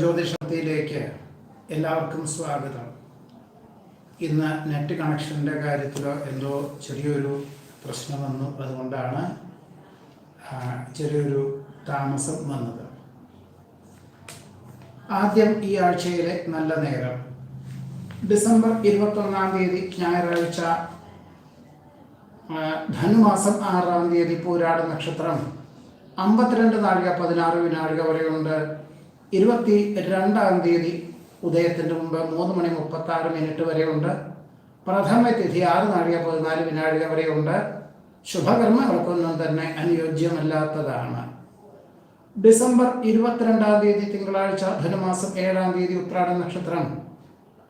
ജ്യോതിഷത്തിലേക്ക് എല്ലാവർക്കും സ്വാഗതം. ഇന്ന് നെറ്റ് കണക്ഷന്റെ കാര്യത്തിലോ എന്തോ ചെറിയൊരു പ്രശ്നം വന്നു. അതുകൊണ്ടാണ് ചെറിയൊരു താമസം വന്നത്. ആദ്യം ഈ ആഴ്ചയിലെ നല്ല നേരം. ഡിസംബർ ഇരുപത്തൊന്നാം തീയതി ഞായറാഴ്ച ധനുമാസം ആറാം തീയതി പൂരാട നക്ഷത്രം. അമ്പത്തിരണ്ട് നാഴിക പതിനാറ് വിനാഴിക വരെയുണ്ട്. ഇരുപത്തി രണ്ടാം തീയതി ഉദയത്തിന്റെ മുമ്പ് മൂന്ന് മണി മുപ്പത്തി ആറ് മിനിറ്റ് വരെയുണ്ട്. പ്രഥമ തിഥി ആറ് നാഴിക പതിനാല് വിനാഴിക വരെയുണ്ട്. ശുഭകർമ്മങ്ങൾക്കൊന്നും തന്നെ അനുയോജ്യമല്ലാത്തതാണ്. ഡിസംബർ ഇരുപത്തിരണ്ടാം തീയതി തിങ്കളാഴ്ച ധനുമാസം ഏഴാം തീയതി ഉത്രാട നക്ഷത്രം.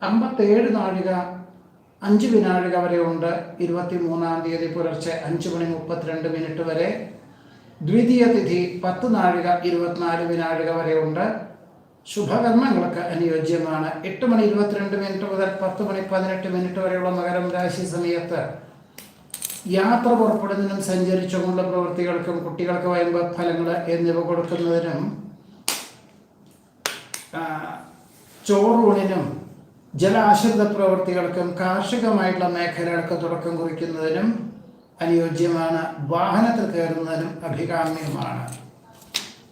അമ്പത്തേഴ് നാഴിക അഞ്ച് വിനാഴിക വരെയുണ്ട്. ഇരുപത്തി മൂന്നാം തീയതി പുലർച്ചെ അഞ്ച് മണി മുപ്പത്തിരണ്ട് മിനിറ്റ് വരെ. ദ്വിതീയ തിഥി പത്ത് നാഴിക ഇരുപത്തിനാല് വിനാഴിക വരെയുണ്ട്. ശുഭകർമ്മങ്ങൾക്ക് അനുയോജ്യമാണ്. എട്ട് മണി ഇരുപത്തിരണ്ട് മിനിറ്റ് മുതൽ പത്ത് മണി പതിനെട്ട് മിനിറ്റ് വരെയുള്ള മകരം രാശി സമയത്ത് യാത്ര പുറപ്പെടുന്നതിനും സഞ്ചരിച്ചുകൊണ്ടുള്ള പ്രവൃത്തികൾക്കും കുട്ടികൾക്ക് വയമ്പ ഫലങ്ങൾ എന്നിവ കൊടുക്കുന്നതിനും ചോറൂണിനും ജലാശ്രിത പ്രവൃത്തികൾക്കും കാർഷികമായിട്ടുള്ള മേഖലകൾക്ക് തുടക്കം കുറിക്കുന്നതിനും അനുയോജ്യമാണ്. വാഹനത്തിൽ കയറുന്നതിനും അഭികാമ്യമാണ്.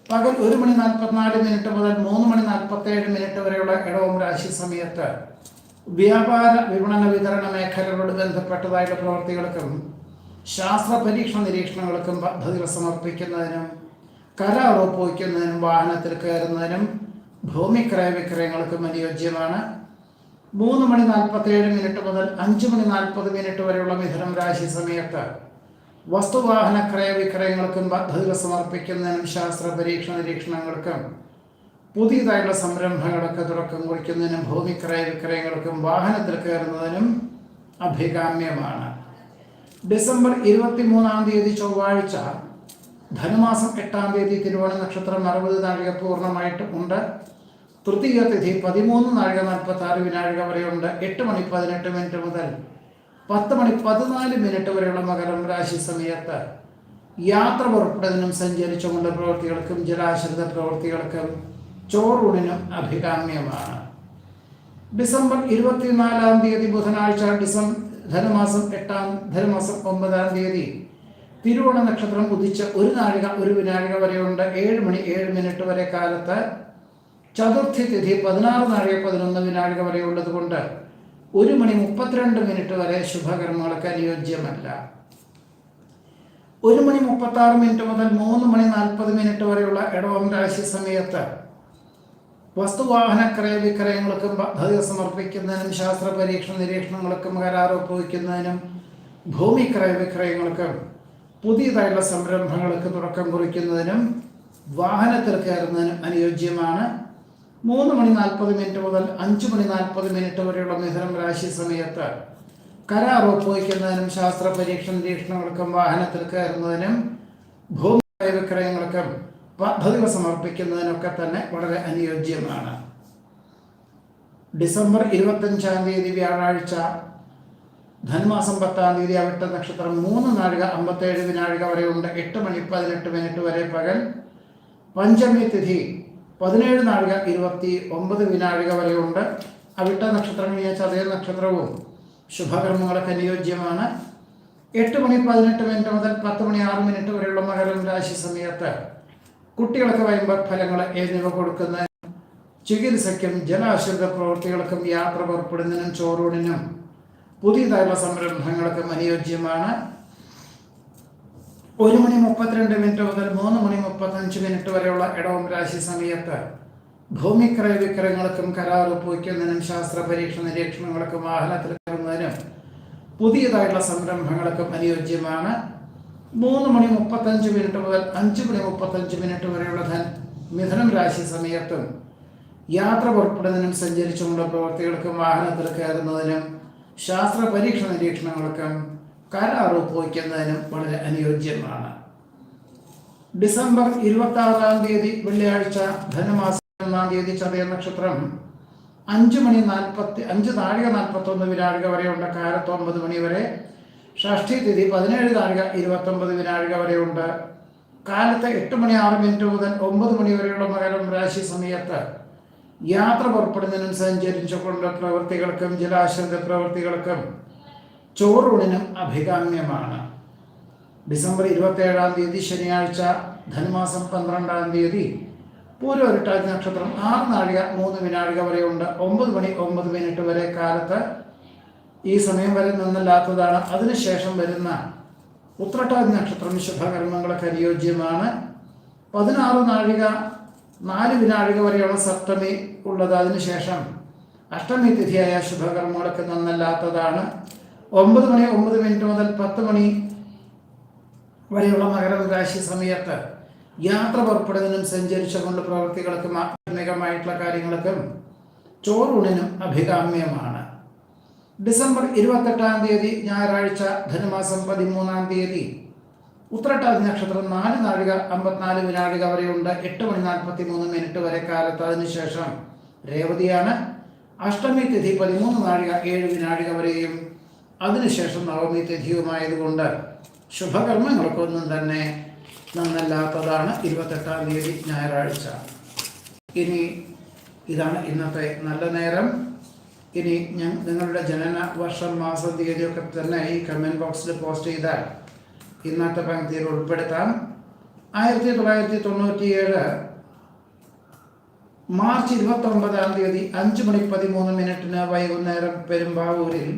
പകൽ ഒരു മണി നാൽപ്പത്തിനാല് മിനിറ്റ് മുതൽ മൂന്ന് മണി നാൽപ്പത്തേഴ് മിനിറ്റ് വരെയുള്ള ഇടവും രാശി സമയത്ത് വ്യാപാര വിപണന വിതരണ മേഖലകളോട് ബന്ധപ്പെട്ടതായിട്ടുള്ള പ്രവർത്തികൾക്കും ശാസ്ത്ര പരീക്ഷണ നിരീക്ഷണങ്ങൾക്കും പദ്ധതികൾ സമർപ്പിക്കുന്നതിനും കരാർ ഒപ്പുവയ്ക്കുന്നതിനും വാഹനത്തിൽ കയറുന്നതിനും ഭൂമി ക്രയവിക്രയങ്ങൾക്കും അനുയോജ്യമാണ്. മൂന്ന് മണി നാൽപ്പത്തേഴ് മിനിറ്റ് മുതൽ അഞ്ച് മണി നാൽപ്പത് മിനിറ്റ് വരെയുള്ള മിഥുനം രാശി സമയത്ത് വസ്തുവാഹന ക്രയ വിക്രയങ്ങൾക്കും പദ്ധതികൾ സമർപ്പിക്കുന്നതിനും ശാസ്ത്ര പരീക്ഷണ നിരീക്ഷണങ്ങൾക്കും പുതിയതായിട്ടുള്ള സംരംഭങ്ങളൊക്കെ തുടക്കം കുറിക്കുന്നതിനും ഭൂമി ക്രയ വിക്രയങ്ങൾക്കും വാഹനത്തിൽ കയറുന്നതിനും അഭികാമ്യമാണ്. ഡിസംബർ ഇരുപത്തി മൂന്നാം തീയതി ചൊവ്വാഴ്ച ധനുമാസം എട്ടാം തീയതി തിരുവോണ നക്ഷത്രം അറുപത് നാഴിക പൂർണമായിട്ട് ഉണ്ട്. തൃതീയ തിഥി പതിമൂന്ന് നാഴിക നാൽപ്പത്തി ആറ് വിനാഴിക വരെയുണ്ട്. എട്ട് മണി പതിനെട്ട് മിനിറ്റ് മുതൽ പത്ത് മണി പതിനാല് മിനിറ്റ് വരെയുള്ള മകരം രാശി സമയത്ത് യാത്ര പുറപ്പെടുന്നതിനും സഞ്ചരിച്ചുകൊണ്ട് പ്രവൃത്തികൾക്കും ജലാശ്രിത പ്രവൃത്തികൾക്കും ചോറൂണിനും അഭികാമ്യമാണ്. ഡിസംബർ ഇരുപത്തിനാലാം തീയതി ബുധനാഴ്ച ഡിസംബർ ധനുമാസം എട്ടാം ധനുമാസം ഒമ്പതാം തീയതി തിരുവോണ നക്ഷത്രം ഉദിച്ച ഒരു നാഴിക ഒരു വിനാഴിക വരെയുണ്ട്. ഏഴ് മണി ഏഴ് മിനിറ്റ് വരെ കാലത്ത് ചതുർത്ഥി തിഥി പതിനാറ് നാഴിക പതിനൊന്ന് വിനാഴിക വരെ ഉള്ളതുകൊണ്ട് ഒരു മണി മുപ്പത്തിരണ്ട് മിനിറ്റ് വരെ ശുഭകർമ്മങ്ങൾക്ക് അനുയോജ്യമല്ല. ഒരു മണി മുപ്പത്തി ആറ് മിനിറ്റ് മുതൽ മൂന്ന് മണി നാൽപ്പത് മിനിറ്റ് വരെയുള്ള ഇടവം രാശി സമയത്ത് വസ്തുവാഹന ക്രയ വിക്രയങ്ങൾക്കും പദ്ധതി സമർപ്പിക്കുന്നതിനും ശാസ്ത്ര പരീക്ഷണ നിരീക്ഷണങ്ങൾക്കും കരാർ ഒപ്പുവയ്ക്കുന്നതിനും ഭൂമി ക്രയ വിക്രയങ്ങൾക്കും പുതിയതായുള്ള സംരംഭങ്ങൾക്ക് തുടക്കം കുറിക്കുന്നതിനും വാഹനത്തിൽ കയറുന്നതിനും അനുയോജ്യമാണ്. മൂന്ന് മണി നാൽപ്പത് മിനിറ്റ് മുതൽ അഞ്ച് മണി നാൽപ്പത് മിനിറ്റ് വരെയുള്ള മിഥുനം രാശി സമയത്ത് കരാർ ഒപ്പുവയ്ക്കുന്നതിനും ശാസ്ത്ര പരീക്ഷ നിരീക്ഷണങ്ങൾക്കും വാഹനത്തിൽ കയറുന്നതിനും ഭൂമി ക്രയ വിക്രയങ്ങൾക്കും പദ്ധതികൾ സമർപ്പിക്കുന്നതിനൊക്കെ തന്നെ വളരെ അനുയോജ്യമാണ്. ഡിസംബർ ഇരുപത്തഞ്ചാം തീയതി വ്യാഴാഴ്ച ധനുമാസം പത്താം തീയതി അവിട്ട നക്ഷത്രം മൂന്ന് നാഴിക അമ്പത്തേഴ് വിനാഴിക വരെയുണ്ട്. എട്ട് മണി പതിനെട്ട് മിനിറ്റ് വരെ പകൽ. പഞ്ചമി തിഥി പതിനേഴ് നാഴിക ഇരുപത്തി ഒമ്പത് വിനാഴിക വരെയുണ്ട്. അവിട്ട നക്ഷത്രം കഴിഞ്ഞ ചതയ നക്ഷത്രവും. ശുഭകർമ്മങ്ങൾക്ക് അനുയോജ്യമാണ് എട്ട് മണി പതിനെട്ട് മിനിറ്റ് മുതൽ പത്ത് മണി ആറ് മിനിറ്റ് വരെയുള്ള മകരം രാശി സമയത്ത് കുട്ടികൾക്ക് വരുമ്പോൾ ഫലങ്ങൾ എന്നിവ കൊടുക്കുന്നതിനും ചികിത്സയ്ക്കും ജലാശ്രിത പ്രവൃത്തികൾക്കും യാത്ര പുറപ്പെടുന്നതിനും ചോറൂണിനും പുതിയതായുള്ള സംരംഭങ്ങൾക്കും അനുയോജ്യമാണ് ഒരു മണി മുപ്പത്തിരണ്ട് മിനിറ്റ് മുതൽ മൂന്ന് മണി മുപ്പത്തഞ്ച് മിനിറ്റ് വരെയുള്ള ഇടവും രാശി സമയത്ത് ഭൂമി ക്രയ വിക്രയങ്ങൾക്കും കരാർ ഒപ്പുവയ്ക്കുന്നതിനും ശാസ്ത്ര പരീക്ഷ നിരീക്ഷണങ്ങൾക്കും വാഹനത്തിൽ കയറുന്നതിനും പുതിയതായിട്ടുള്ള സംരംഭങ്ങൾക്കും അനുയോജ്യമാണ്. മൂന്ന് മണി മുപ്പത്തഞ്ച് മിനിറ്റ് മുതൽ അഞ്ച് മണി മുപ്പത്തഞ്ച് മിനിറ്റ് വരെയുള്ള ധൻ മിഥുനം രാശി സമയത്തും യാത്ര പുറപ്പെടുന്നതിനും സഞ്ചരിച്ചുകൊണ്ടുള്ള പ്രവർത്തികൾക്കും വാഹനത്തിൽ കയറുന്നതിനും ശാസ്ത്ര പരീക്ഷ നിരീക്ഷണങ്ങൾക്കും കരാർ ഒപ്പുവയ്ക്കുന്നതിനും വളരെ അനുയോജ്യമാണ്. ഡിസംബർ ഇരുപത്തി ആറാം തീയതി വെള്ളിയാഴ്ച ധനുമാസം ഒന്നാം തീയതി ചതയ നക്ഷത്രം അഞ്ച് മണി നാൽപ്പത്തി അഞ്ച് നാഴിക നാൽപ്പത്തൊന്ന് വിനാഴിക വരെയുണ്ട്. കാലത്ത് ഒമ്പത് മണി വരെ. ഷഷ്ഠി തിഥി പതിനേഴ് നാഴിക ഇരുപത്തൊമ്പത് വിനാഴിക വരെയുണ്ട്. കാലത്ത് എട്ട് മണി ആറ് മിനിറ്റ് മുതൽ ഒമ്പത് മണി വരെയുള്ള മകരം രാശി സമയത്ത് യാത്ര പുറപ്പെടുന്നതിനും സഞ്ചരിച്ചുകൊണ്ട പ്രവൃത്തികൾക്കും ജലാശ്രിത പ്രവൃത്തികൾക്കും ചോറൂണിനും അഭികാമ്യമാണ്. ഡിസംബർ ഇരുപത്തേഴാം തീയതി ശനിയാഴ്ച ധനുമാസം പന്ത്രണ്ടാം തീയതി പൂരൊരുട്ടാതി നക്ഷത്രം ആറ് നാഴിക മൂന്ന് വിനാഴിക വരെയുണ്ട്. ഒമ്പത് മണി ഒമ്പത് മിനിറ്റ് വരെ കാലത്ത് ഈ സമയം വരെ നിന്നില്ലാത്തതാണ്. അതിനുശേഷം വരുന്ന ഉത്രട്ടാതി നക്ഷത്രം ശുഭകർമ്മങ്ങൾക്ക് അനുയോജ്യമാണ്. പതിനാറ് നാഴിക നാല് വിനാഴിക വരെയുള്ള സപ്തമി ഉള്ളത്. അതിനുശേഷം അഷ്ടമി തിഥിയായ ശുഭകർമ്മങ്ങളൊക്കെ നന്നല്ലാത്തതാണ്. ഒമ്പത് മണി ഒമ്പത് മിനിറ്റ് മുതൽ പത്ത് മണി വരെയുള്ള മകരവികാശി സമയത്ത് യാത്ര പുറപ്പെടുന്നതിനും സഞ്ചരിച്ചുകൊണ്ട് പ്രവൃത്തികൾക്കും ആത്മികമായിട്ടുള്ള കാര്യങ്ങൾക്കും ചോറൂണിനും അഭികാമ്യമാണ്. ഡിസംബർ ഇരുപത്തെട്ടാം തീയതി ഞായറാഴ്ച ധനുമാസം പതിമൂന്നാം തീയതി ഉത്രട്ടാതി നക്ഷത്രം നാല് നാഴിക അമ്പത്തിനാല് വിനാഴിക വരെയുണ്ട്. എട്ട് മണി നാൽപ്പത്തി മൂന്ന് മിനിറ്റ് വരെ കാലത്ത്. അതിനുശേഷം രേവതിയാണ്. അഷ്ടമി തിഥി പതിമൂന്ന് നാഴിക ഏഴ് വിനാഴിക വരെയും അതിനുശേഷം നവമി തിഥിയുമായതുകൊണ്ട് ശുഭകർമ്മങ്ങൾക്കൊന്നും തന്നെ നന്നല്ലാത്തതാണ് ഇരുപത്തെട്ടാം തീയതി ഞായറാഴ്ച. ഇനി ഇതാണ് ഇന്നത്തെ നല്ല നേരം. ഇനി ഞാൻ നിങ്ങളുടെ ജനന വർഷം മാസം തീയതിയൊക്കെ തന്നെ ഈ കമന്റ് ബോക്സിൽ പോസ്റ്റ് ചെയ്താൽ ഇന്നത്തെ പങ്ക്തിയിൽ ഉൾപ്പെടുത്താം. ആയിരത്തി തൊള്ളായിരത്തി തൊണ്ണൂറ്റിയേഴ് മാർച്ച് ഇരുപത്തി ഒമ്പതാം തീയതി അഞ്ച് മണി പതിമൂന്ന് മിനിറ്റിന് വൈകുന്നേരം പെരുമ്പാവൂരിൽ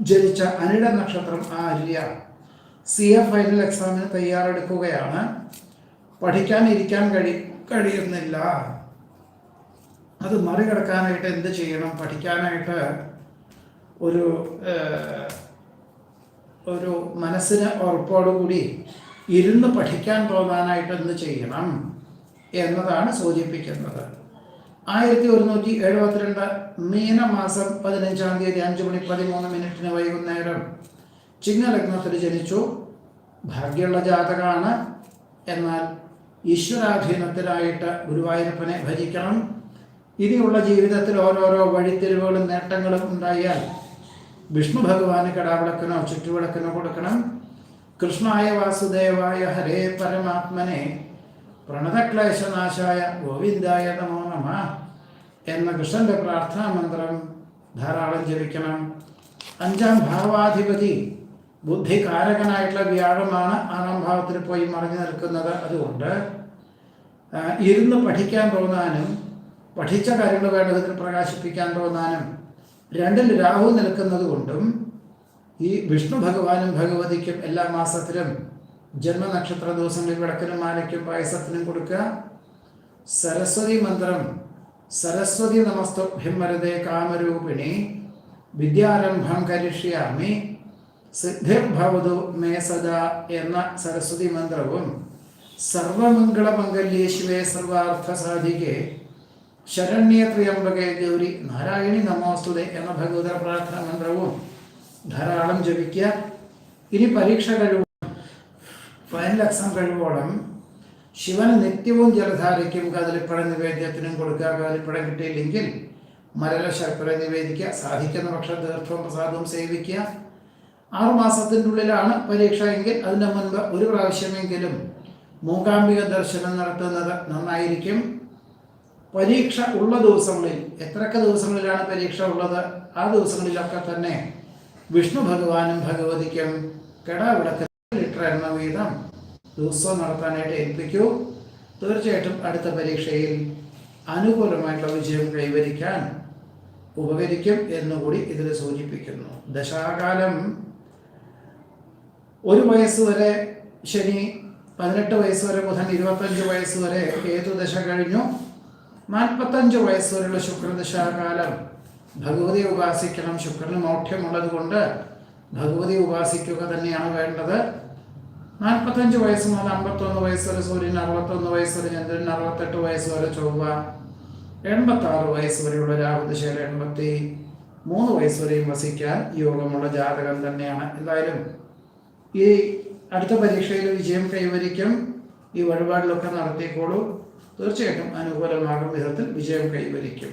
ജനിച്ച അനിട നക്ഷത്രം ആര്യ സി എ ഫൈനൽ എക്സാമിന് തയ്യാറെടുക്കുകയാണ്. പഠിക്കാൻ ഇരിക്കാൻ കഴി കഴിയുന്നില്ല. അത് മറികടക്കാനായിട്ട് എന്ത് ചെയ്യണം? പഠിക്കാനായിട്ട് ഒരു ഒരു മനസ്സിന് ഉറപ്പോടുകൂടി ഇരുന്ന് പഠിക്കാൻ തോന്നാനായിട്ട് എന്ത് ചെയ്യണം? എന്നതാണ് സൂചിപ്പിക്കുന്നത്. ആയിരത്തി ഒരുന്നൂറ്റി എഴുപത്തിരണ്ട് മീനമാസം പതിനഞ്ചാം തീയതി അഞ്ചു മണി പതിമൂന്ന് മിനിറ്റിന് വൈകുന്നേരം ചിങ്ങലഗ്നത്തിൽ ജനിച്ചു. ഭാഗ്യമുള്ള ജാതകമാണ്. എന്നാൽ ഈശ്വരാധീനത്തിലായിട്ട് ഗുരുവായൂരപ്പനെ ഭജിക്കണം. ഇനിയുള്ള ജീവിതത്തിൽ ഓരോരോ വഴിത്തിരിവുകളും നേട്ടങ്ങളും ഉണ്ടായാൽ വിഷ്ണു ഭഗവാന് കടാവിളക്കിനോ ചുറ്റുവിളക്കിനോ കൊടുക്കണം. കൃഷ്ണായ വാസുദേവായ ഹരേ പരമാത്മനെ പ്രണതക്ലേശനാശായ ഗോവിന്ദായ നമോ നമ എന്ന കൃഷ്ണന്റെ പ്രാർത്ഥനാ മന്ത്രം ധാരാളം ജപിക്കണം. അഞ്ചാം ഭാവാധിപതി ബുദ്ധികാരകനായിട്ടുള്ള വ്യാഴമാണ് ആറാം ഭാവത്തിൽ പോയി മറിഞ്ഞു നിൽക്കുന്നത് അതുകൊണ്ട് ഇരുന്ന് പഠിക്കാൻ തോന്നാനും പഠിച്ച കാര്യങ്ങൾ വേണ്ടതിൽ പ്രകാശിപ്പിക്കാൻ തോന്നാനും രണ്ടിൽ രാഹു നിൽക്കുന്നത് കൊണ്ടും ഈ വിഷ്ണു ഭഗവാനും ഭഗവതിക്കും എല്ലാ മാസത്തിലും ജന്മനക്ഷത്ര ദിവസങ്ങളിൽ വിളക്കിനും മാലയ്ക്കും പായസത്തിനും കൊടുക്കുക. സരസ്വതി മന്ത്രം സരസ്വതി നമസ്തുഭ്യം വരതേ കാമരൂപിണി വിദ്യാരംഭം കരിഷ്യാമി സിദ്ധിർഭവതു മേ സദാ എന്ന സരസ്വതി മന്ത്രവും സർവമംഗളമംഗല്യേ ശിവേ സർവാർത്ഥ സാധികെ ശരണ്യ ത്രിയംബകെ ഗൗരി നാരായണി നമോസ്തുതെ എന്ന ഭഗവത പ്രാർത്ഥന മന്ത്രവും ധാരാളം ജപിക്കുക. ഇനി പരീക്ഷ കഴിവ് ഫൈനൽ എക്സാം കഴിവോളം ശിവന് നിത്യവും ജലധാരയ്ക്കും കദലിപ്പഴ നിവേദ്യത്തിനും കൊടുക്കുക കദലിപ്പഴം കിട്ടിയില്ലെങ്കിൽ മരല ശർക്കര നിവേദിക്കുക സാധിക്കുന്ന പക്ഷം തീർത്ഥവും പ്രസാദവും സേവിക്കുക. ആറുമാസത്തിന്റെ ഉള്ളിലാണ് പരീക്ഷ എങ്കിൽ അതിന് മുൻപ് ഒരു പ്രാവശ്യമെങ്കിലും മൂകാംബിക ദർശനം നടത്തുന്നത് നന്നായിരിക്കും. പരീക്ഷ ഉള്ള ദിവസങ്ങളിൽ എത്രയൊക്കെ ദിവസങ്ങളിലാണ് പരീക്ഷ ഉള്ളത് ആ ദിവസങ്ങളിലൊക്കെ തന്നെ വിഷ്ണു ഭഗവാനും ഭഗവതിക്കും കെടാവിളക്ക് ലിറ്റർ എണ്ണ വീതം ദിവസവും നടത്താനായിട്ട് ഏൽപ്പിക്കൂ. തീർച്ചയായിട്ടും അടുത്ത പരീക്ഷയിൽ അനുകൂലമായിട്ടുള്ള വിജയം കൈവരിക്കാൻ ഉപകരിക്കും എന്നുകൂടി ഇതിൽ സൂചിപ്പിക്കുന്നു. ദശാകാലം ഒരു വയസ്സ് വരെ ശനി പതിനെട്ട് വയസ്സ് വരെ ബുധൻ ഇരുപത്തഞ്ച് വയസ്സ് വരെ ദശ കഴിഞ്ഞു. നാൽപ്പത്തഞ്ച് വയസ്സ് വരെയുള്ള ശുക്രദശാകാലം ഭഗവതി ഉപാസിക്കണം. ശുക്രന് മൗഢ്യമുള്ളത് കൊണ്ട് ഭഗവതി ഉപാസിക്കുക തന്നെയാണ് വേണ്ടത്. നാൽപ്പത്തഞ്ച് വയസ്സ് മുതൽ അമ്പത്തൊന്ന് വയസ്സ് വരെ സൂര്യൻ അറുപത്തൊന്ന് വയസ്സ് വരെ ചന്ദ്രൻ അറുപത്തെട്ട് വയസ്സ് വരെ ചൊവ്വ എൺപത്താറ് വയസ്സ് വരെയുള്ള രാഹുദശയിൽ എൺപത്തി മൂന്ന് വയസ്സ് വരെയും വസിക്കാൻ യോഗമുള്ള ജാതകം തന്നെയാണ്. എന്തായാലും ഈ അടുത്ത പരീക്ഷയിൽ വിജയം കൈവരിക്കും. ഈ വഴിപാടിലൊക്കെ നടത്തിക്കോളൂ. തീർച്ചയായിട്ടും അനുകൂലമാകും വിധത്തിൽ വിജയം കൈവരിക്കും.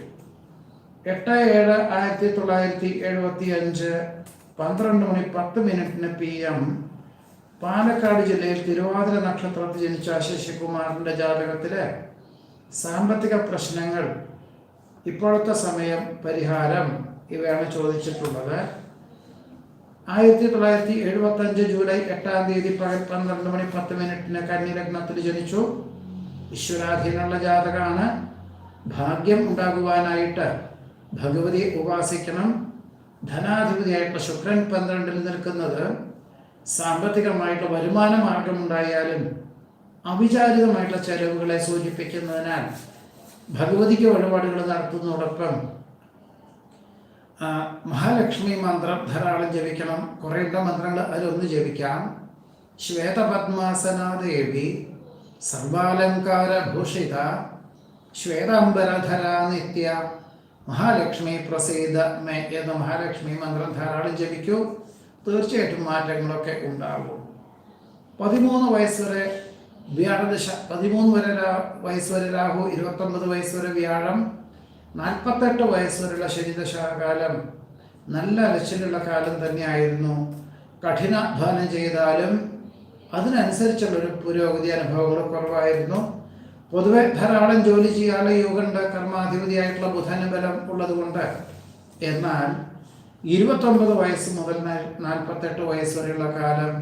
എട്ട് ഏഴ് ആയിരത്തി തൊള്ളായിരത്തി എഴുപത്തി അഞ്ച് പന്ത്രണ്ട് മണി പത്ത് മിനിറ്റിന് പി എം പാലക്കാട് ജില്ലയിൽ തിരുവാതിര നക്ഷത്രത്തിൽ ജനിച്ച ശശികുമാറിന്റെ ജാതകത്തിലെ സാമ്പത്തിക പ്രശ്നങ്ങൾ ഇപ്പോഴത്തെ സമയം പരിഹാരം ഇവയാണ് ചോദിച്ചിട്ടുള്ളത്. ആയിരത്തി തൊള്ളായിരത്തി എഴുപത്തി അഞ്ച് ജൂലൈ എട്ടാം തീയതി പകൽ പന്ത്രണ്ട് മണി പത്ത് മിനിറ്റിന് കന്നി ജനിച്ചു. ഈശ്വരാധീനമുള്ള ജാതകമാണ്. ഭാഗ്യം ഉണ്ടാകുവാനായിട്ട് ഭഗവതി ഉപാസിക്കണം. ധനാധിപതിയായിട്ടുള്ള ശുക്രൻ പന്ത്രണ്ടിൽ നിൽക്കുന്നത് സാമ്പത്തികമായിട്ടുള്ള വരുമാന മാർഗമുണ്ടായാലും അവിചാരിതമായിട്ടുള്ള ചെലവുകളെ സൂചിപ്പിക്കുന്നതിനാൽ ഭഗവതിക്ക് വഴിപാടുകൾ നടത്തുന്നതോടൊപ്പം മഹാലക്ഷ്മി മന്ത്രം ധാരാളം ജപിക്കണം. കുറേണ്ട മന്ത്രങ്ങൾ? അതിലൊന്ന് ജപിക്കാം. ശ്വേതപത്മാസനാദേവി സർവാലങ്കാര ഭൂഷിത ശ്വേതാംബരധര നിത്യ മഹാലക്ഷ്മി പ്രസീത മേ എന്ന മഹാലക്ഷ്മി മന്ത്രം ധാരാളം ജപിക്കൂ. തീർച്ചയായിട്ടും മാറ്റങ്ങളൊക്കെ ഉണ്ടാകും. പതിമൂന്ന് വയസ്സ് വരെ വ്യാഴദശ പതിമൂന്ന് വരെ വയസ്സ് വരെ രാഹു ഇരുപത്തൊമ്പത് വയസ്സ് വരെ വ്യാഴം നാൽപ്പത്തെട്ട് വയസ്സ് വരെയുള്ള ശനിദശാകാലം നല്ല അലച്ചിലുള്ള കാലം തന്നെയായിരുന്നു. കഠിനാധ്വാനം ചെയ്താലും അതിനനുസരിച്ചുള്ളൊരു പുരോഗതി അനുഭവങ്ങൾ കുറവായിരുന്നു. പൊതുവെ ധാരാളം ജോലി ചെയ്യാനുള്ള യോഗമുണ്ട് കർമാധിപതിയായിട്ടുള്ള ബുധന ബലം ഉള്ളതുകൊണ്ട്. എന്നാൽ ഇരുപത്തൊമ്പത് വയസ്സ് മുതൽ നാൽപ്പത്തെട്ട് വയസ്സ് വരെയുള്ള കാലം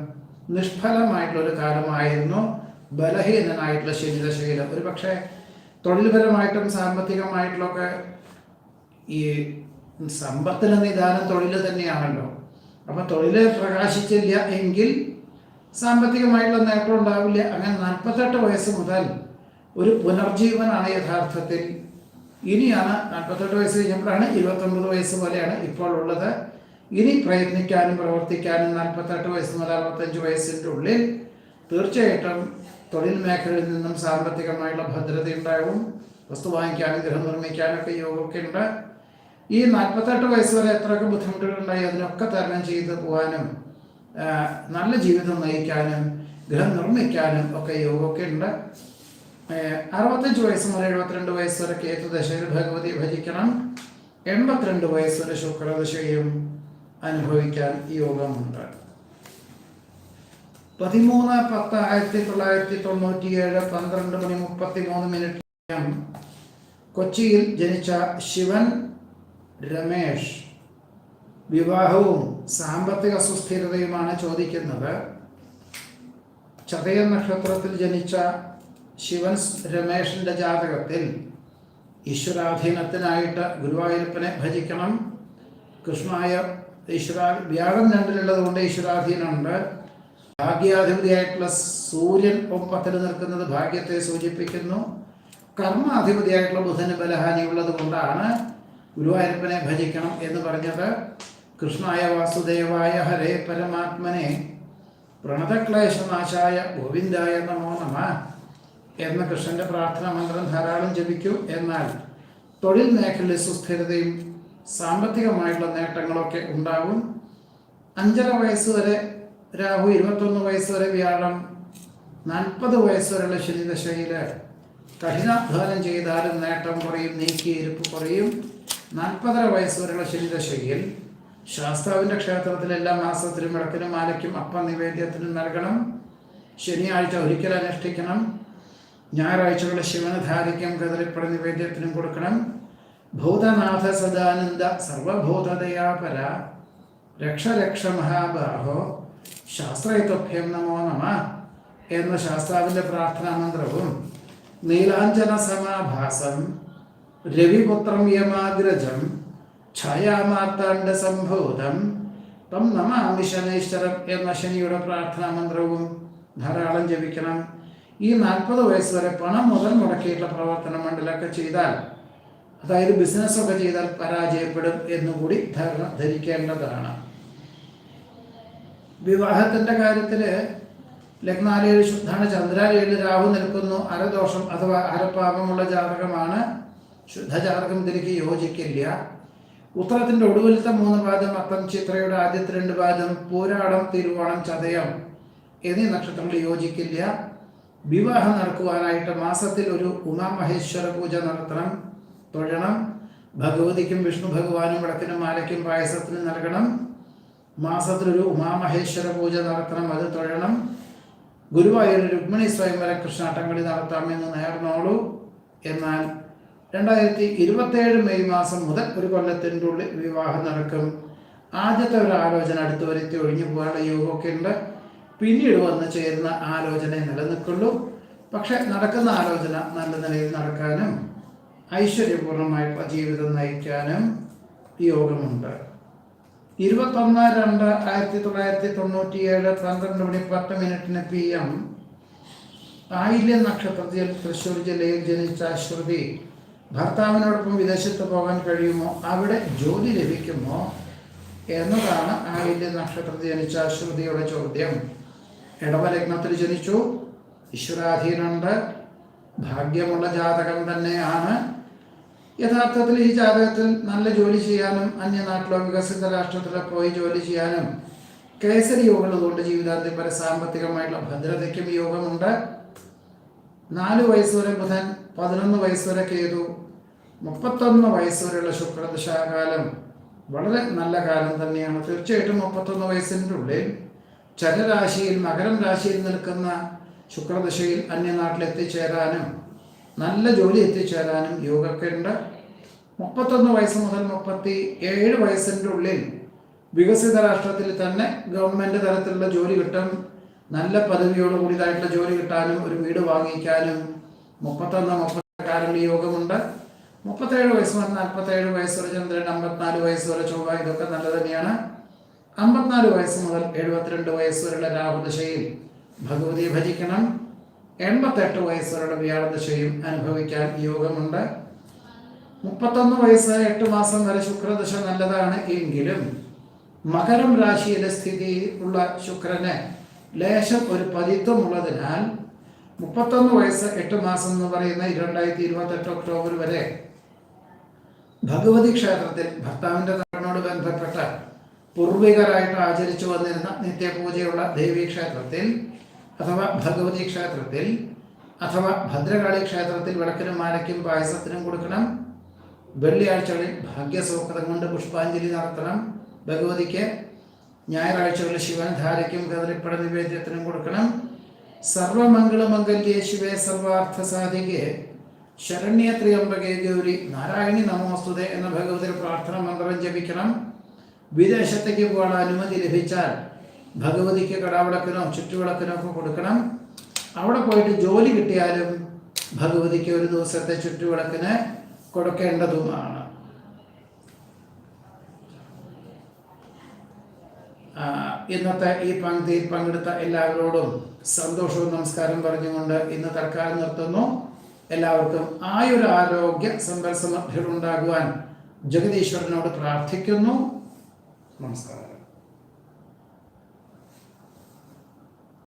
നിഷ്ഫലമായിട്ടുള്ള ഒരു കാലമായിരുന്നു. ബലഹീനനായിട്ടുള്ള ശരീരശീലം. ഒരു പക്ഷേ തൊഴിൽപരമായിട്ടും സാമ്പത്തികമായിട്ടുള്ളൊക്കെ ഈ സമ്പത്തിന് നിദാനം തൊഴിൽ തന്നെയാണല്ലോ. അപ്പം തൊഴിൽ പ്രകാശിച്ചില്ല എങ്കിൽ സാമ്പത്തികമായിട്ടുള്ള നേട്ടം ഉണ്ടാവില്ല. അങ്ങനെ നാൽപ്പത്തെട്ട് വയസ്സ് മുതൽ ഒരു പുനർജീവനാണ് യഥാർത്ഥത്തിൽ ഇനിയാണ് നാൽപ്പത്തെട്ട് വയസ്സ് കഴിഞ്ഞപ്പോഴാണ് ഇരുപത്തൊമ്പത് വയസ്സ് പോലെയാണ് ഇപ്പോൾ ഉള്ളത്. ഇനി പ്രയത്നിക്കാനും പ്രവർത്തിക്കാനും നാൽപ്പത്തെട്ട് വയസ്സ് മുതൽ അറുപത്തഞ്ച് വയസ്സിന്റെ ഉള്ളിൽ തീർച്ചയായിട്ടും തൊഴിൽ മേഖലയിൽ നിന്നും സാമ്പത്തികമായുള്ള ഭദ്രത ഉണ്ടാകും വസ്തു വാങ്ങിക്കാനും ഗൃഹം നിർമ്മിക്കാനൊക്കെ യോഗമൊക്കെ ഉണ്ട്. ഈ നാൽപ്പത്തെട്ട് വയസ്സ് വരെ എത്രയൊക്കെ ബുദ്ധിമുട്ടുകളുണ്ടായി അതിനൊക്കെ തരണം ചെയ്ത് പോകാനും നല്ല ജീവിതം നയിക്കാനും ഗൃഹം നിർമ്മിക്കാനും ഒക്കെ യോഗമൊക്കെ ഉണ്ട്. അറുപത്തഞ്ച് വയസ്സ് മുതൽ എഴുപത്തിരണ്ട് വയസ്സ് വരെ കേതുദശയിൽ ഭഗവതി ഭജിക്കണം. എൺപത്തിരണ്ട് വയസ്സ് വരെ ശുക്രദശയും അനുഭവിക്കാൻ യോഗമുണ്ട്. പതിമൂന്ന് പത്ത് ആയിരത്തി തൊള്ളായിരത്തി തൊണ്ണൂറ്റിയേഴ് പന്ത്രണ്ട് മണി മുപ്പത്തി മൂന്ന് മിനിറ്റ് കൊച്ചിയിൽ ജനിച്ച ശിവൻ രമേഷ് വിവാഹവും സാമ്പത്തിക സുസ്ഥിരതയുമാണ് ചോദിക്കുന്നത്. ചതയ നക്ഷത്രത്തിൽ ജനിച്ച ശിവൻ രമേഷിന്റെ ജാതകത്തിൽ ഈശ്വരാധീനത്തിനായിട്ട് ഗുരുവായൂരപ്പനെ ഭജിക്കണം. കൃഷ്ണായ ഈശ്വരാ വ്യാഴം രണ്ടിലുള്ളത് കൊണ്ട് ഈശ്വരാധീനമുണ്ട്. ഭാഗ്യാധിപതിയായിട്ടുള്ള സൂര്യൻ ഒപ്പത്തിൽ നിൽക്കുന്നത് ഭാഗ്യത്തെ സൂചിപ്പിക്കുന്നു. കർമാധിപതിയായിട്ടുള്ള ബുധന് ബലഹാനി ഉള്ളത് കൊണ്ടാണ് ഗുരുവായൂരപ്പനെ ഭജിക്കണം എന്ന് പറഞ്ഞത്. കൃഷ്ണായ വാസുദേവായ ഹരേ പരമാത്മനെ പ്രണതക്ലേശനാശായ ഗോവിന്ദായ നമോ നമ. എന്ന കൃഷ്ണന്റെ പ്രാർത്ഥന മന്ത്രം ധാരാളം ജപിക്കൂ. എന്നാൽ തൊഴിൽ മേഖലയിൽ സുസ്ഥിരതയും സാമ്പത്തികമായിട്ടുള്ള നേട്ടങ്ങളൊക്കെ ഉണ്ടാകും അഞ്ചര വയസ്സ് വരെ രാഹു ഇരുപത്തൊന്ന് വയസ്സ് വരെ വ്യാഴം നാൽപ്പത് വയസ്സ് വരെയുള്ള ശനിദശയിൽ കഠിനാധ്വാനം ചെയ്താലും നേട്ടം കുറയും നീക്കിയിരിപ്പ് കുറയും. നാൽപ്പതര വയസ്സ് വരെയുള്ള ശനിദശയിൽ ശാസ്താവിന്റെ ക്ഷേത്രത്തിൽ എല്ലാ മാസത്തിലും വിളക്കിനും മാലയ്ക്കും അപ്പം നിവേദ്യത്തിനും നൽകണം. ശനിയാഴ്ച ഒരിക്കൽ അനുഷ്ഠിക്കണം. ഞായറാഴ്ചകളുടെ ശിവനധാരിക്കും കദളിപ്പട നിവേദ്യത്തിനും കൊടുക്കണം. ഭൂതനാഥ സദാനന്ദ സർവഭൂതദയാപര രക്ഷ രക്ഷ മഹാബാഹോ ശാസ്ത്രയുത്വഭ്യം നമോ നമ എന്ന ശാസ്താവിന്റെ പ്രാർത്ഥനാ മന്ത്രവും നീലാഞ്ജന സമാഭാസം രവിപുത്രം യമാഗ്രജം ഛായാമാർത്താണ്ഡ സംഭൂതം തം നമാമി ശനൈശ്വരം എന്ന ശനിയുടെ പ്രാർത്ഥനാ മന്ത്രവും ധാരാളം ജപിക്കണം. ഈ നാൽപ്പത് വയസ്സ് വരെ പണം മുതൽ മുടക്കിയിട്ടുള്ള പ്രവർത്തന മണ്ഡലമൊക്കെ ചെയ്താൽ അതായത് ബിസിനസ്സൊക്കെ ചെയ്താൽ പരാജയപ്പെടും എന്നുകൂടി ധരിക്കേണ്ടതാണ്. വിവാഹത്തിന്റെ കാര്യത്തിൽ ലഗ്നാലയിൽ ശുദ്ധാണ് ചന്ദ്രാലയിൽ രാഹു നിൽക്കുന്നു അരദോഷം അഥവാ അരപാപമുള്ള ജാതകമാണ്. ശുദ്ധജാതകം ഇതിലേക്ക് യോജിക്കില്ല. ഉത്തരത്തിന്റെ ഒടുവിലത്തെ മൂന്ന് പാദം അത്തം ചിത്രയുടെ ആദ്യത്തെ രണ്ട് പാദം പൂരാടം തിരുവോണം ചതയം എന്നീ നക്ഷത്രങ്ങൾ യോജിക്കില്ല. വിവാഹം നടക്കുവാനായിട്ട് മാസത്തിൽ ഒരു ഉമാമഹേശ്വര പൂജ നടത്തണം തൊഴണം. ഭഗവതിക്കും വിഷ്ണു ഭഗവാനും വിളക്കിനും മാലയ്ക്കും പായസത്തിനും നൽകണം. മാസത്തിലൊരു ഉമാമഹേശ്വര പൂജ നടത്തണം അത് തൊഴണം. ഗുരുവായൂർ രുക്മിണി സ്വയംവര കൃഷ്ണാട്ടംകളി നടത്താമെന്ന് നേർന്നോളൂ. എന്നാൽ രണ്ടായിരത്തി ഇരുപത്തേഴ് മെയ് മാസം മുതൽ ഒരു കൊല്ലത്തിന്റെ ഉള്ളിൽ വിവാഹം നടക്കും. ആദ്യത്തെ ഒരു ആലോചന അടുത്ത് വരുത്തി ഒഴിഞ്ഞു പോകാനുള്ള യോഗമൊക്കെ ഉണ്ട്. പിന്നീട് വന്ന് ചേരുന്ന ആലോചന നിലനിൽക്കുള്ളൂ. പക്ഷെ നടക്കുന്ന ആലോചന നല്ല നിലയിൽ നടക്കാനും ഐശ്വര്യപൂർണമായിട്ടുള്ള ജീവിതം നയിക്കാനും യോഗമുണ്ട്. ഇരുപത്തൊന്ന് രണ്ട് ആയിരത്തി തൊള്ളായിരത്തി തൊണ്ണൂറ്റിയേഴ് പന്ത്രണ്ട് മണി പത്ത് മിനിറ്റിന് പി എം ആയില്യ നക്ഷത്രത്തിൽ തൃശ്ശൂർ ജില്ലയിൽ ജനിച്ച ശ്രുതി ഭർത്താവിനോടൊപ്പം വിദേശത്ത് പോകാൻ കഴിയുമോ? അവിടെ ജോലി ലഭിക്കുമോ? എന്നതാണ് ആയില്യ നക്ഷത്രത്തിൽ ജനിച്ച ശ്രുതിയുടെ ചോദ്യം. ഇടവലഗ്നത്തിൽ ജനിച്ചു. ഈശ്വരാധീനുണ്ട്. ഭാഗ്യമുള്ള ജാതകം തന്നെയാണ്. യഥാർത്ഥത്തിൽ ഈ ജാതകത്തിൽ നല്ല ജോലി ചെയ്യാനും അന്യനാട്ടിലോ വികസിത രാഷ്ട്രത്തിലോ പോയി ജോലി ചെയ്യാനും കേസരി യോഗമുള്ളതുകൊണ്ട് ജീവിതാന്ത്യം വരെ സാമ്പത്തികമായിട്ടുള്ള ഭദ്രതയ്ക്കും യോഗമുണ്ട്. നാല് വയസ്സ് വരെ ബുധൻ പതിനൊന്ന് വയസ്സ് വരെ കേതു മുപ്പത്തൊന്ന് വയസ്സ് വരെയുള്ള ശുക്രദശാകാലം. വളരെ നല്ല കാലം തന്നെയാണ്. തീർച്ചയായിട്ടും മുപ്പത്തൊന്ന് വയസ്സിന്റെ ഉള്ളിൽ ചരരാശിയിൽ മകരം രാശിയിൽ നിൽക്കുന്ന ശുക്രദശയിൽ അന്യനാട്ടിൽ എത്തിച്ചേരാനും നല്ല ജോലി എത്തിച്ചേരാനും യോഗക്കുണ്ട്. മുപ്പത്തൊന്ന് വയസ്സ് മുതൽ മുപ്പത്തി ഏഴ് വയസ്സിന്റെ ഉള്ളിൽ വികസിത രാഷ്ട്രത്തിൽ തന്നെ ഗവൺമെന്റ് തലത്തിലുള്ള ജോലി കിട്ടും നല്ല പദവിയോട് കൂടിയതായിട്ടുള്ള ജോലി കിട്ടാനും ഒരു വീട് വാങ്ങിക്കാനും മുപ്പത്തൊന്ന് മുപ്പത്തിക്കാരുടെ യോഗമുണ്ട്. മുപ്പത്തേഴ് വയസ്സ് മുതൽ നാൽപ്പത്തേഴ് വയസ്സ് വരെ ചന്ദ്രൻ അമ്പത്തിനാല് വയസ്സ് വരെ ചൊവ്വ ഇതൊക്കെ നല്ലത് തന്നെയാണ്. അമ്പത്തിനാല് വയസ്സ് മുതൽ എഴുപത്തിരണ്ട് വയസ്സ് വരെയുള്ള രാഹുദശയിൽ ഭഗവതിയെ ഭജിക്കണം. എൺപത്തെട്ട് വയസ്സ് വരെയുള്ള വ്യാഴദശയും അനുഭവിക്കാൻ യോഗമുണ്ട്. മുപ്പത്തൊന്ന് വയസ്സ് എട്ട് മാസം വരെ ശുക്രദശ നല്ലതാണ് എങ്കിലും മകരം രാശിയിലെ സ്ഥിതി ഉള്ള ശുക്രന് ലേശം ഒരു പതിത്വം ഉള്ളതിനാൽ മുപ്പത്തൊന്ന് വയസ്സ് എട്ട് മാസം എന്ന് പറയുന്ന രണ്ടായിരത്തി ഇരുപത്തെട്ട് ഒക്ടോബർ വരെ ഭഗവതി ക്ഷേത്രത്തിൽ ഭർത്താവിന്റെ നാടിനോട് ബന്ധപ്പെട്ട പൂർവികരായിട്ട് ആചരിച്ചു വന്നിരുന്ന നിത്യപൂജയുള്ള ദേവീ ക്ഷേത്രത്തിൽ അഥവാ ഭഗവതി ക്ഷേത്രത്തിൽ അഥവാ ഭദ്രകാളി ക്ഷേത്രത്തിൽ വിളക്കിനും മാലയ്ക്കും പായസത്തിനും കൊടുക്കണം. വെള്ളിയാഴ്ചകളിൽ ഭാഗ്യസൗഹൃദം കൊണ്ട് പുഷ്പാഞ്ജലി നടത്തണം. ഭഗവതിക്ക് ഞായറാഴ്ചകളിൽ ശിവൻധാരയ്ക്കും കദളിപ്പട നിവേദ്യത്തിനും കൊടുക്കണം. സർവമംഗളമംഗല്യേ ശിവേ സർവാർത്ഥ സാധികെ ശരണ്യ ത്രിയംബകേ ഗൗരി. നാരായണി നമോസ്തുതേ എന്ന ഭഗവതിയുടെ പ്രാർത്ഥന മന്ത്രം ജപിക്കണം. വിദേശത്തേക്ക് പോകാൻ അനുമതി ലഭിച്ചാൽ ഭഗവതിക്ക് കടാവിളക്കിനോ ചുറ്റുവിളക്കിനോ ഒക്കെ കൊടുക്കണം. അവിടെ പോയിട്ട് ജോലി കിട്ടിയാലും ഭഗവതിക്ക് ഒരു ദിവസത്തെ ചുറ്റുവിളക്കിന് കൊടുക്കേണ്ടതുമാണ്. ഇന്നത്തെ ഈ പങ്ക്തിയിൽ പങ്കെടുത്ത എല്ലാവരോടും സന്തോഷവും നമസ്കാരം പറഞ്ഞുകൊണ്ട് ഇന്ന് തൽക്കാലം നിർത്തുന്നു. എല്ലാവർക്കും ആയൊരു ആരോഗ്യ സമ്പൽ സമൃദ്ധികളുണ്ടാകുവാൻ ജഗദീശ്വരനോട് പ്രാർത്ഥിക്കുന്നു. നമസ്കാരം.